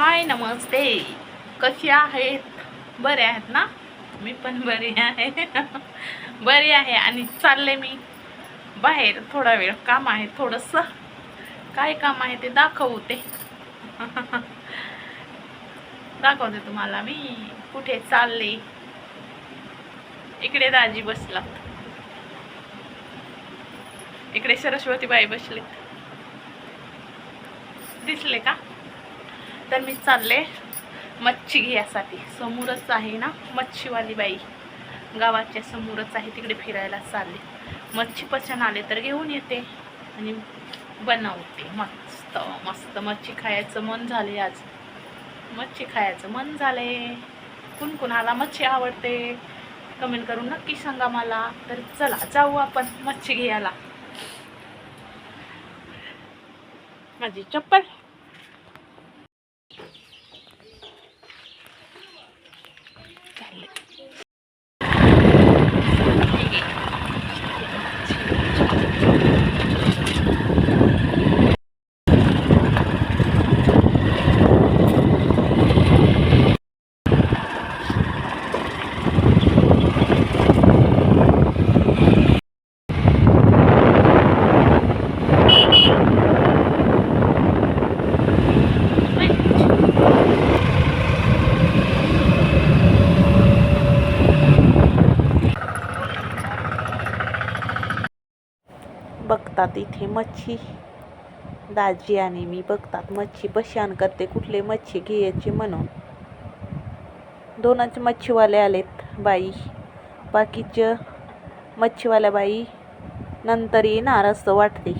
हाय नमस्ते. कशी आहेत? बरे आहेत ना? मी पण बरी आहे. बरी आहे आणि चालले मी बाहेर. थोडा वेळ काम आहे थोडंसं. काय काम आहे ते दाखवते दाखवते तुम्हाला मी कुठे चालले. इकडे दाजी बसला. इकडे सरस्वतीबाई बसले दिसले का? तर मी चालले मच्छी घ्यायसाठी. समोरच आहे ना मच्छीवाली बाई. गावाच्या समोरच आहे तिकडे फिरायला चालले. मच्छी पचन आले तर घेऊन येते आणि बनवते. मस्त मस्त मच्छी खायचं मन झाले आज. मच्छी खायचं मन झाले. कुण कुणाला मच्छी आवडते? कमेंट करून नक्की सांगा मला. तर चला जाऊ आपण मच्छी घ्यायला. माझी चप्पल चालले बघतात इथे मच्छी. दाजी आणि मी बघतात मच्छी बशान करते कुठले मच्छी घ्यायची म्हणून. दोनच मच्छीवाले आलेत बाई. बाकीच्या मच्छीवाल्या बाई नंतर येणार असं वाटते.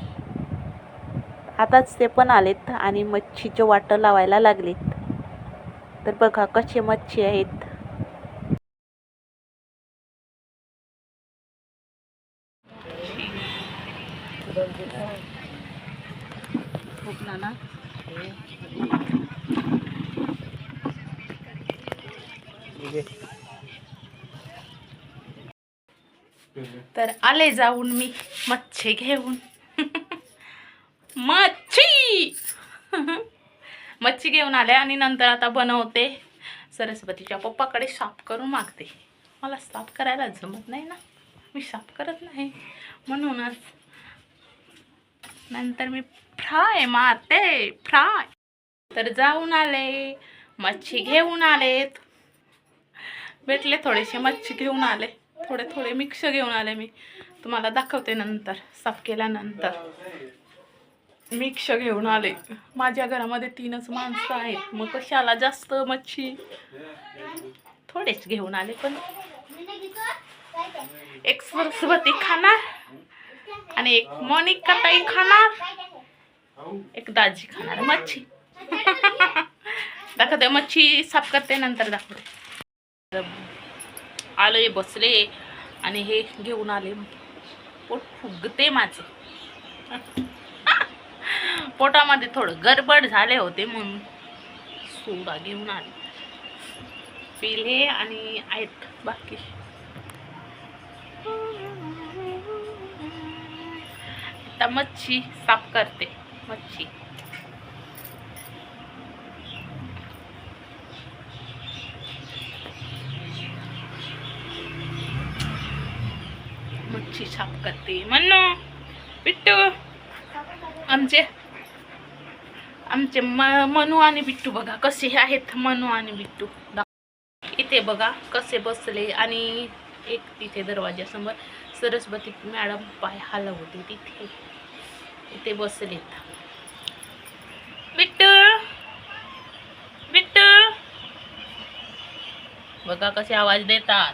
आताच ते पण आलेत आणि मच्छीचे वाटं लावायला लागलेत. तर बघा कसे मच्छी आहेत खूप ना तर आले जाऊन मी मच्छी घेऊन. मच्छी! मच्छी घेऊन आले आणि नंतर आता बनवते. सरस्वतीच्या पप्पाकडे साफ करून मागते. मला साफ करायला जमत नाही ना. मी साफ करत नाही. म्हणूनच नंतर मी फ्राय मारते. फ्राय. तर जाऊन आले. मच्छी घेऊन आलेत. भेटले थोडेसे मच्छी घेऊन आले. थोडे थोडे मिक्स घेऊन आले मी. तुम्हाला दाखवते नंतर साफ केल्यानंतर. मिक्स घेऊन आले. माझ्या घरामध्ये तीनच माणसं आहेत. मग कशाला जास्त मच्छी? थोडेच घेऊन आले पण. एक सरस्वती खाणार आणि एक मोनिका ताई खाणार. एक दाजी खाणार मच्छी. दाखवते मच्छी साफ करते नंतर दाखवते. आले बसले आणि हे घेऊन आले. पोट फुगते माझे. पोटामध्ये थोडं गडबड झाले होते म्हणून सोडा घेऊन आले. पिले आणि आहेत बाकी. आता मच्छी साफ करते. मच्छी. मच्छी छाप करते म्हणू बिट्टू आमचे आमचे म मनू आणि बिट्टू बघा कसे आहेत मनू आणि बिट्टू इथे बघा कसे बसले आणि एक तिथे दरवाजासमोर सरस्वती मॅडम पाय हलवते तिथे. इथे बसलेत. बिट्टू बिट्टू बघा कसे आवाज देतात.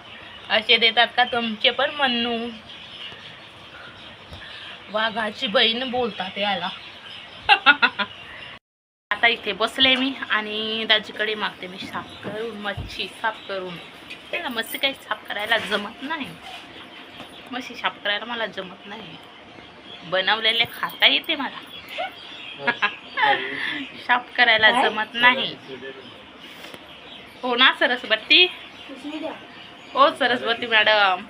असे देतात का तुमचे पण मनू वाघाची बहीण बोलतात याला. आता इथे बसले मी आणि दाजीकडे मागते मी साफ करून मच्छी साफ करून. त्याला मच्छी काही साफ करायला जमत नाही. मच्छी साफ करायला मला जमत नाही. बनवलेले खाता येते मला. साफ करायला जमत नाही. हो ना सरस्वती? हो सरस्वती मॅडम.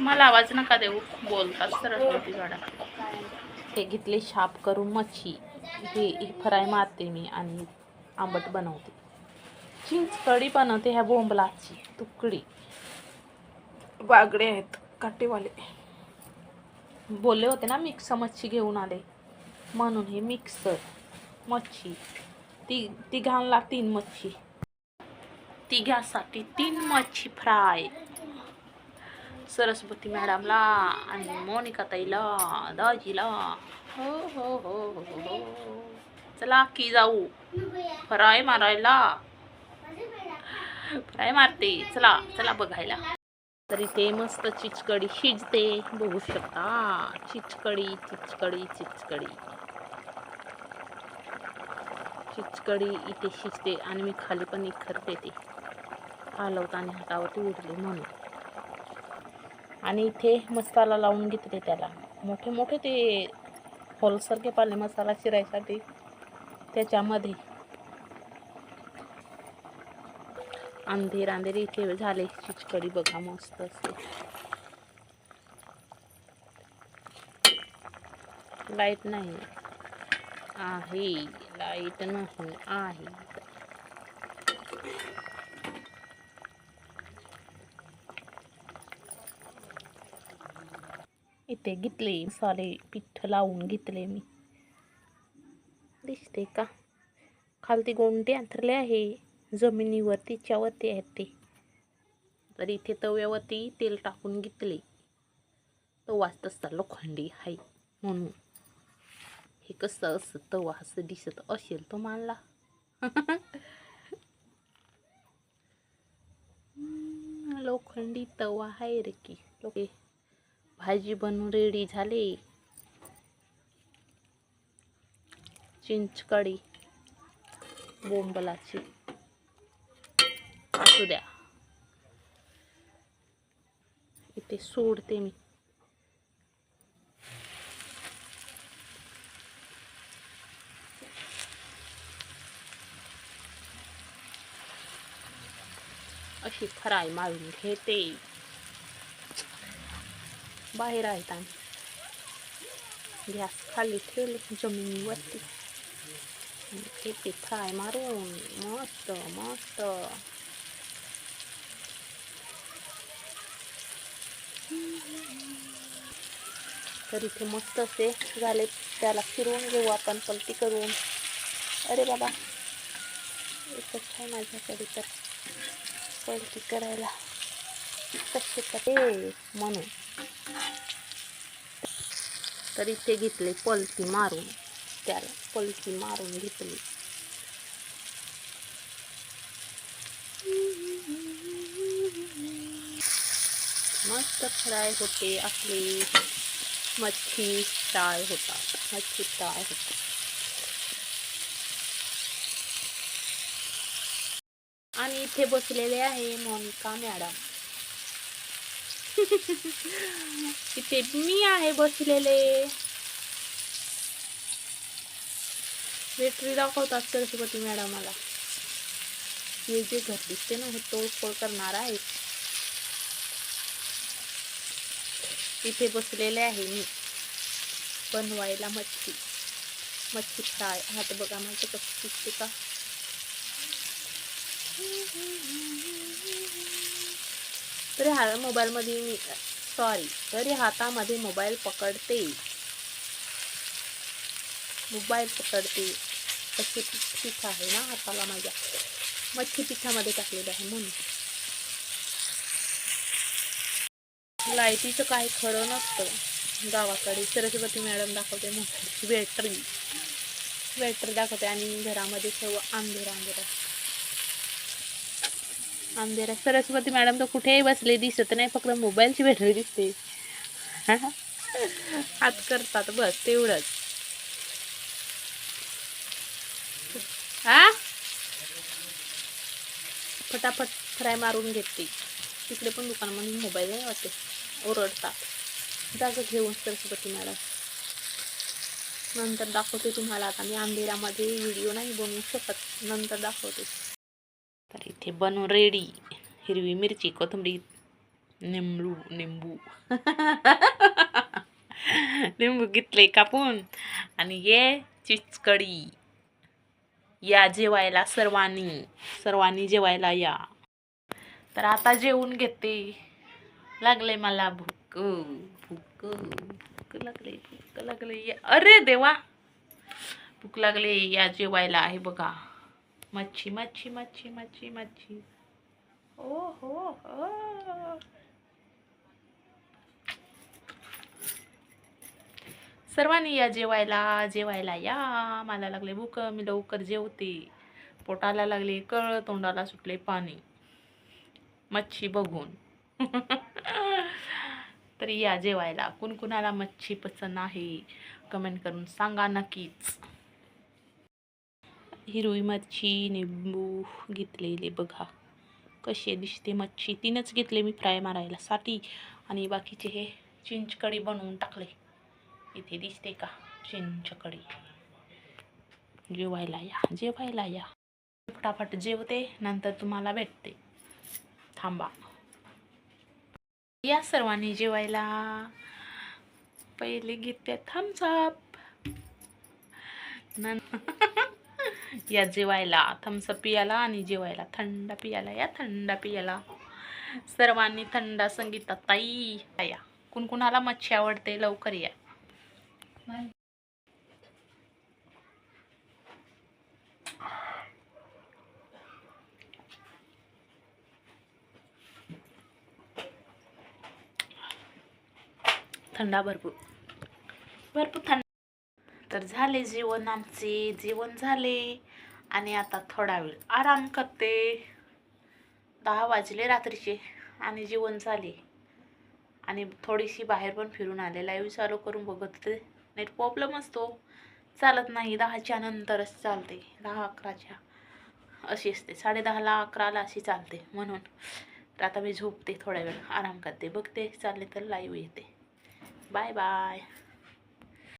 मला आवाज नका देऊ. बोलतात सरस्वती मॅडम हे घेतले शाप करून मच्छी. हे हे फ्राय मारते मी आणि आंबट बनवते. चिंच कढी बनवते ह्या बोंबलाची तुकडी. बागडे आहेत काटेवाले बोलले होते ना मिक्स मच्छी घेऊन आले. म्हणून हे मिक्सर मच्छी. ती तिघांना तीन मच्छी. तिघासाठी तीन मच्छी फ्राय. सरस्वती मॅडमला आणि मोनिका ताईला दाजीला. हो हो हो हो हो. चला की जाऊ. फराय मारायला. फ्राय मारते. चला चला बघायला. तरी ते मस्त चिचकडी शिजते. बघू शकता. चिचकडी चिचकडी चिचकडी. चिचकडी इथे शिजते आणि मी खाली पण इखरते ते हलवताना हातावरती उडली म्हणून. आणि इथे मसाला लावून घेतले त्याला. मोठे मोठे ते होलसारखे पाले मसाला चिरायसाठी त्याच्यामध्ये. अंधेर अंधेर इथे झाले चिचकडी बघा मस्त असते लाइट नाही. आहे. लाइट नाही. आहे. इथे घेतले मसाले पिठ्ठ लावून घेतले मी. दिसते का? खालती गोंडे अंथरले आहे जमिनीवर तिच्यावरती आहेत ते. तर इथे तव्यावरती तेल टाकून घेतले. तवाच तसा लोखंडी आहे म्हणून. हे कसं असं तवा असं दिसत असेल तो मानला. लोखंडी तवा आहे रे की. लोके भाजी बनवून रेडी झाले. चिंचकडी बोंबलाची. असू द्या. इथे सोडते मी. अशी फ्राय मारून घेते. बाहेर आहेत आम्ही गॅस खाली ठेवले जमिनीवरती. आणि फ्राय मारून मस्त मस्त. तर इथे मस्त असे झाले त्याला फिरवून घेऊ आपण पलटी करून. अरे बाबा एकच आहे माझ्याकडे तर पलटी करायला? कसे ते म्हणून. तर इथे घेतले पलती मारून. त्याला पलती मारून घेतली. मस्त फ्राय होते आपली. मच्छी टाळ होतात मच्छी टाळ होता. आणि इथे बसलेले आहे मोनिका मॅडम. इथे मी आहे बसलेले. बॅटरी दाखवतात सरस्वती मॅडमाला हे जे घर दिसते ना हे तोडफोड करणार आहे. इथे बसलेले आहे मी. बनवायला मच्छी. मच्छी फ्राय. हात बघा माझं कसं दिसते का? तरी हा मोबाईलमध्ये मी सॉरी तरी हातामध्ये मोबाईल पकडते. मोबाईल पकडते. मच्छी पीठ आहे ना हाताला माझ्या. मच्छी पिठामध्ये टाकलेलं आहे म्हणून. लायटीचं काही खरं नसतं. गावाकडे सरस्वती मॅडम दाखवते मग बॅटरी बॅटरी दाखवते आणि घरामध्ये सर्व अंधेरा असतं अंधेरा सरस्वती मॅडम तर कुठेही बसले दिसत नाही फक्त मोबाईलची भेटली दिसते. हात करतात बस तेवढंच. हा फटाफट फ्राय मारून घेते. तिकडे पण दुकानामध्ये मोबाईल नाही वाटते. ओरडतात. जागा घेऊन सरस्वती मॅडम. नंतर दाखवते तुम्हाला. आता मी अंधेरामध्ये व्हिडिओ नाही बनवू शकत. नंतर दाखवते. तर इथे बनवून रेडी. हिरवी मिरची कोथिंबरी निंबू निंबू. लिंबू घेतले कापून. आणि ये चिचकडी. या जेवायला सर्वांनी. सर्वांनी जेवायला या. तर आता जेवून घेते. लागले मला भूक. भूक. भूक लागले भूक लागले. अरे देवा! भूक लागले. या जेवायला आहे बघा. मच्छी मच्छी मच्छी मच्छी मच्छी. ओ हो हो. सर्वांनी या जेवायला जेवायला या. मला लागले भूक मी लवकर जेवते. पोटाला लागले कळ तोंडाला सुटले पाणी. मच्छी बघून. तर या जेवायला. कुणकुणाला मच्छी पसंत आहे? कमेंट करून सांगा नक्कीच. हिरवी मच्छी निंबू घेतलेले बघा. कशी दिसते मच्छी. तीनच घेतले मी फ्राय मारायला साठी. आणि बाकीचे हे चिंचकडी बनवून टाकले. इथे दिसते का? चिंचकडी जेवायला या जेवायला या. फटाफट जेवते नंतर तुम्हाला भेटते. थांबा. या सर्वांनी जेवायला. पहिले घेते थम्सअप या जेवायला थम्सअप पियाला आणि जेवायला. थंड पियाला या थंड पियाला. सर्वांनी थंड संगीतात ताई. या. कुणकुणाला मच्छी आवडते? लवकर या. थंडा भरपूर. भरपूर थंड तर झाले जेवण आमचे. जेवण झाले आणि आता थोडा वेळ आराम करते. दहा वाजले रात्रीचे आणि जेवण झाले. आणि थोडीशी बाहेर पण फिरून आले. लाईव्ह चालू करून बघत होते. नेट प्रॉब्लेम असतो. चालत नाही. दहाच्या नंतरच चालते. दहा अकराच्या अशी असते. साडे दहाला अकराला अशी चालते म्हणून. तर आता मी झोपते थोड्या वेळ. आराम करते. बघते. चालले तर लाईव्ह येते. Bye bye